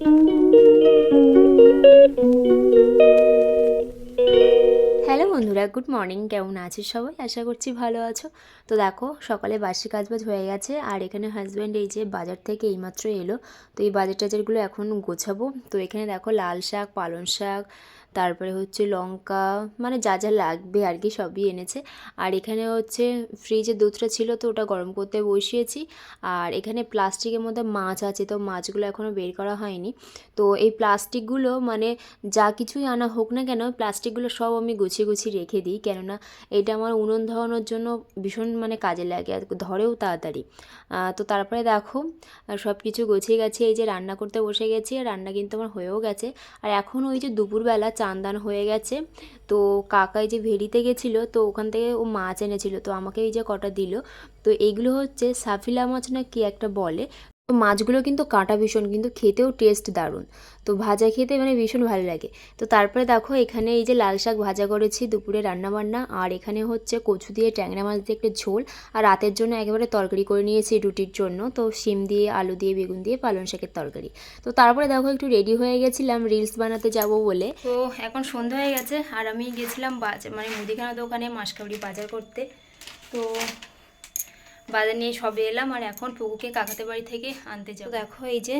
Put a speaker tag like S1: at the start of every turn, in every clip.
S1: Hello বন্ধুরা, good morning. কেমন আছিস সবাই? আশা করছি ভালো আছো। তো দেখো, সকালে বাসি কাজবাজ হয়ে গেছে, আর এখানে হাজব্যান্ড এই যে বাজার থেকে এইমাত্র এলো। তো এই বাজার টাজারগুলো এখন গোছাবো। তো এখানে দেখো লাল শাক, পালং শাক তারপরে হচ্ছে লঙ্কা মানে যা যা লাগবে আর কি সবই এনেছে। আর এখানে হচ্ছে ফ্রিজে দুধটা ছিল তো ওটা গরম করতে বসিয়েছি। আর এখানে প্লাস্টিকের মধ্যে মাছ আছে তো মাছগুলো এখনও বের করা হয়নি। তো এই প্লাস্টিকগুলো মানে যা কিছুই আনা হোক না কেন প্লাস্টিকগুলো সব আমি গুছিয়ে গুছিয়ে রেখে দিই। কেননা এটা আমার উনুন ধরানোর জন্য ভীষণ মানে কাজে লাগে আর ধরেও তাড়াতাড়ি। তো তারপরে দেখো সব কিছু গুছিয়ে গেছে এই যে রান্না করতে বসে গেছি, আর রান্না কিন্তু আমার হয়েও গেছে। আর এখন ওই যে দুপুরবেলা চান দান হয়ে গেছে। তো কাকাই যে ভেড়িতে গেছিল, তো ওখান থেকে ও মাছ এনেছিল। তো আমাকে এই যে কটা দিল, তো এইগুলো হচ্ছে সাফিলা মাছ না কি একটা বলে। তো মাছগুলো কিন্তু কাঁটা ভীষণ, কিন্তু খেতেও টেস্ট দারুণ। তো ভাজা খেতে মানে ভীষণ ভালো লাগে। তো তারপরে দেখো এখানে এই যে লাল শাক ভাজা করেছি দুপুরে রান্না বান্না আর এখানে হচ্ছে কচু দিয়ে ট্যাংরা মাছ দিয়ে একটা ঝোল, আর রাতের জন্য একেবারে তরকারি করে নিয়েছি রুটির জন্য। তো শিম দিয়ে, আলু দিয়ে, বেগুন দিয়ে পালং শাকের তরকারি। তো তারপরে দেখো একটু রেডি হয়ে গেছিলাম রিলস বানাতে যাব বলে। তো এখন সন্ধ্যা হয়ে গেছে, আর আমি গেছিলাম বাজার মানে মুদিখানা দোকানে মাসকাবড়ি বাজার করতে। তো বাজার নিয়ে সবে এলাম আর এখন পুকুকে কাকাতে বাড়ি থেকে আনতে যাব। দেখো এই যে,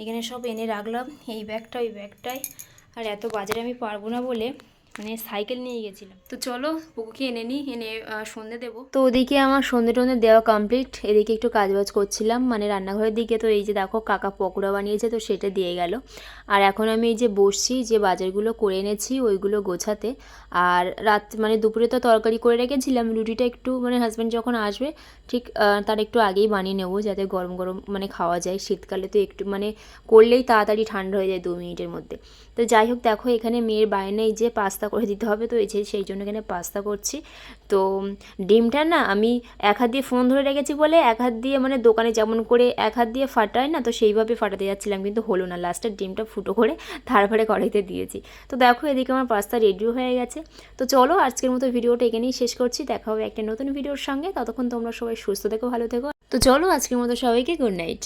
S1: এখানে সব এনে রাখলাম, এই ব্যাগটা, ওই ব্যাগটাই। আর এত বাজারে আমি পারব না বলে মানে সাইকেল নিয়ে গেছিলাম। তো চলো পুকুকে এনে নিই এনে সন্ধে দেবো। তো ওদিকে আমার সন্ধে টন্ধে দেওয়া কমপ্লিট এদিকে একটু কাজবাজ করছিলাম মানে রান্নাঘরের দিকে। তো এই যে দেখো কাকা পকোড়া বানিয়েছে তো সেটা দিয়ে গেল। আর এখন আমি এই যে বসছি যে বাজারগুলো করে এনেছি ওইগুলো গোছাতে। আর রাত মানে দুপুরে তো তরকারি করে রেখেছিলাম রুটিটা একটু মানে হাজব্যান্ড যখন আসবে ঠিক তার একটু আগেই বানিয়ে নেব যাতে গরম গরম মানে খাওয়া যায়। শীতকালে তো একটু মানে করলেই তাড়াতাড়ি ঠান্ডা হয়ে যায় দু মিনিটের মধ্যে। তো যাই হোক দেখো এখানে মেয়ের বায়নায় যে পাস্তা করে দিতে হবে। তো এই সেই জন্য এখানে পাস্তা করছি। তো ডিমটা না আমি এক হাত দিয়ে ফোন ধরে রেখেছি বলে এক হাত দিয়ে মানে দোকানে যেমন করে এক হাত দিয়ে ফাটায় না, তো সেইভাবে ফাটাতে যাচ্ছিলাম। কিন্তু হলো না লাস্টের ডিমটা ফুটো করে তারপরে কড়াইতে দিয়েছি। তো দেখো এদিকে আমার পাস্তা রেডিও হয়ে গেছে। তো চলো আজকের মতো ভিডিওটা এখানেই শেষ করছি। দেখা হবে একটা নতুন ভিডিওর সঙ্গে। ততক্ষণ তোমরা সবাই সুস্থ থেকো, ভালো থেকো। তো চলো আজকের মতো সবাইকে গুড নাইট